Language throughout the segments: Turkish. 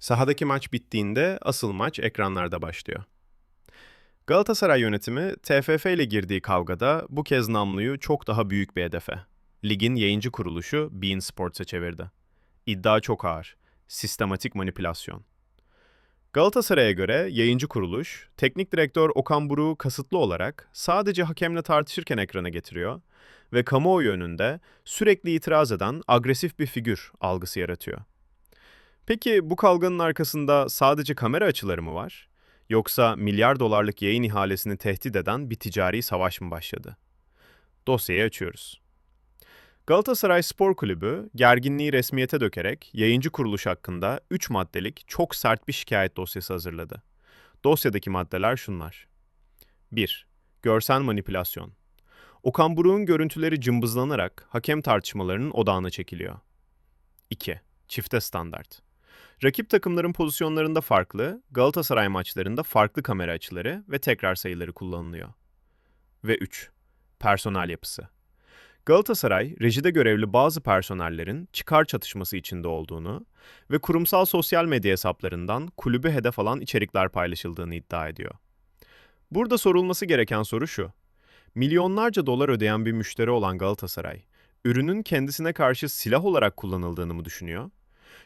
Sahadaki maç bittiğinde asıl maç ekranlarda başlıyor. Galatasaray yönetimi TFF ile girdiği kavgada bu kez namluyu çok daha büyük bir hedefe. Ligin yayıncı kuruluşu Bein Sports'a çevirdi. İddia çok ağır. Sistematik manipülasyon. Galatasaray'a göre yayıncı kuruluş, teknik direktör Okan Buruk'u kasıtlı olarak sadece hakemle tartışırken ekrana getiriyor ve kamuoyu önünde sürekli itiraz eden agresif bir figür algısı yaratıyor. Peki bu kavganın arkasında sadece kamera açıları mı var? Yoksa milyar dolarlık yayın ihalesini tehdit eden bir ticari savaş mı başladı? Dosyayı açıyoruz. Galatasaray Spor Kulübü gerginliği resmiyete dökerek yayıncı kuruluş hakkında 3 maddelik çok sert bir şikayet dosyası hazırladı. Dosyadaki maddeler şunlar. 1. Görsel manipülasyon. Okan Buruk'un görüntüleri cımbızlanarak hakem tartışmalarının odağına çekiliyor. 2. Çifte standart. Rakip takımların pozisyonlarında farklı, Galatasaray maçlarında farklı kamera açıları ve tekrar sayıları kullanılıyor. Ve 3. Personel yapısı. Galatasaray, rejide görevli bazı personellerin çıkar çatışması içinde olduğunu ve kurumsal sosyal medya hesaplarından kulübü hedef alan içerikler paylaşıldığını iddia ediyor. Burada sorulması gereken soru şu. Milyonlarca dolar ödeyen bir müşteri olan Galatasaray, ürünün kendisine karşı silah olarak kullanıldığını mı düşünüyor?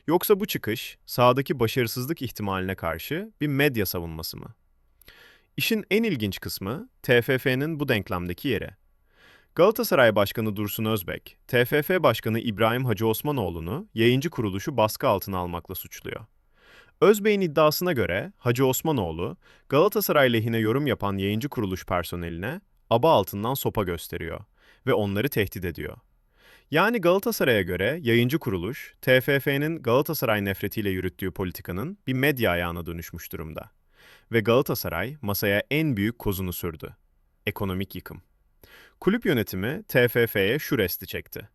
Yoksa bu çıkış sahadaki başarısızlık ihtimaline karşı bir medya savunması mı? İşin en ilginç kısmı TFF'nin bu denklemdeki yeri. Galatasaray Başkanı Dursun Özbek, TFF Başkanı İbrahim Hacı Osmanoğlu'nu yayıncı kuruluşu baskı altına almakla suçluyor. Özbey'in iddiasına göre Hacı Osmanoğlu, Galatasaray lehine yorum yapan yayıncı kuruluş personeline aba altından sopa gösteriyor ve onları tehdit ediyor. Yani Galatasaray'a göre yayıncı kuruluş, TFF'nin Galatasaray nefretiyle yürüttüğü politikanın bir medya ayağına dönüşmüş durumda. Ve Galatasaray masaya en büyük kozunu sürdü. Ekonomik yıkım. Kulüp yönetimi TFF'ye şu resti çekti.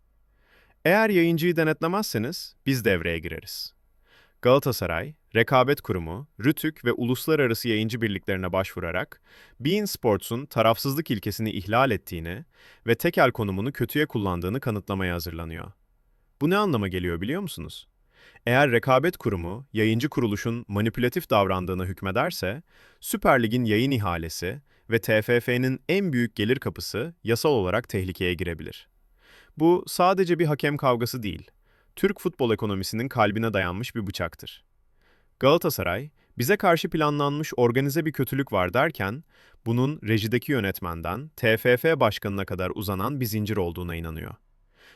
Eğer yayıncıyı denetlemezseniz biz devreye gireriz. Galatasaray, Rekabet Kurumu, RTÜK ve uluslararası yayıncı birliklerine başvurarak Bein Sports'un tarafsızlık ilkesini ihlal ettiğini ve tekel konumunu kötüye kullandığını kanıtlamaya hazırlanıyor. Bu ne anlama geliyor biliyor musunuz? Eğer Rekabet Kurumu, yayıncı kuruluşun manipülatif davrandığına hükmederse, Süper Lig'in yayın ihalesi ve TFF'nin en büyük gelir kapısı yasal olarak tehlikeye girebilir. Bu sadece bir hakem kavgası değil, Türk futbol ekonomisinin kalbine dayanmış bir bıçaktır. Galatasaray, bize karşı planlanmış organize bir kötülük var derken, bunun rejideki yönetmenden TFF başkanına kadar uzanan bir zincir olduğuna inanıyor.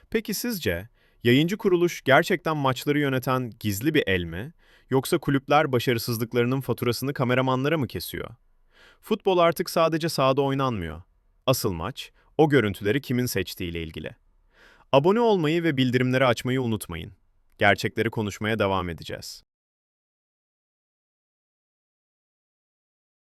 Peki sizce, yayıncı kuruluş gerçekten maçları yöneten gizli bir el mi, yoksa kulüpler başarısızlıklarının faturasını kameramanlara mı kesiyor? Futbol artık sadece sahada oynanmıyor. Asıl maç, o görüntüleri kimin seçtiğiyle ilgili. Abone olmayı ve bildirimleri açmayı unutmayın. Gerçekleri konuşmaya devam edeceğiz.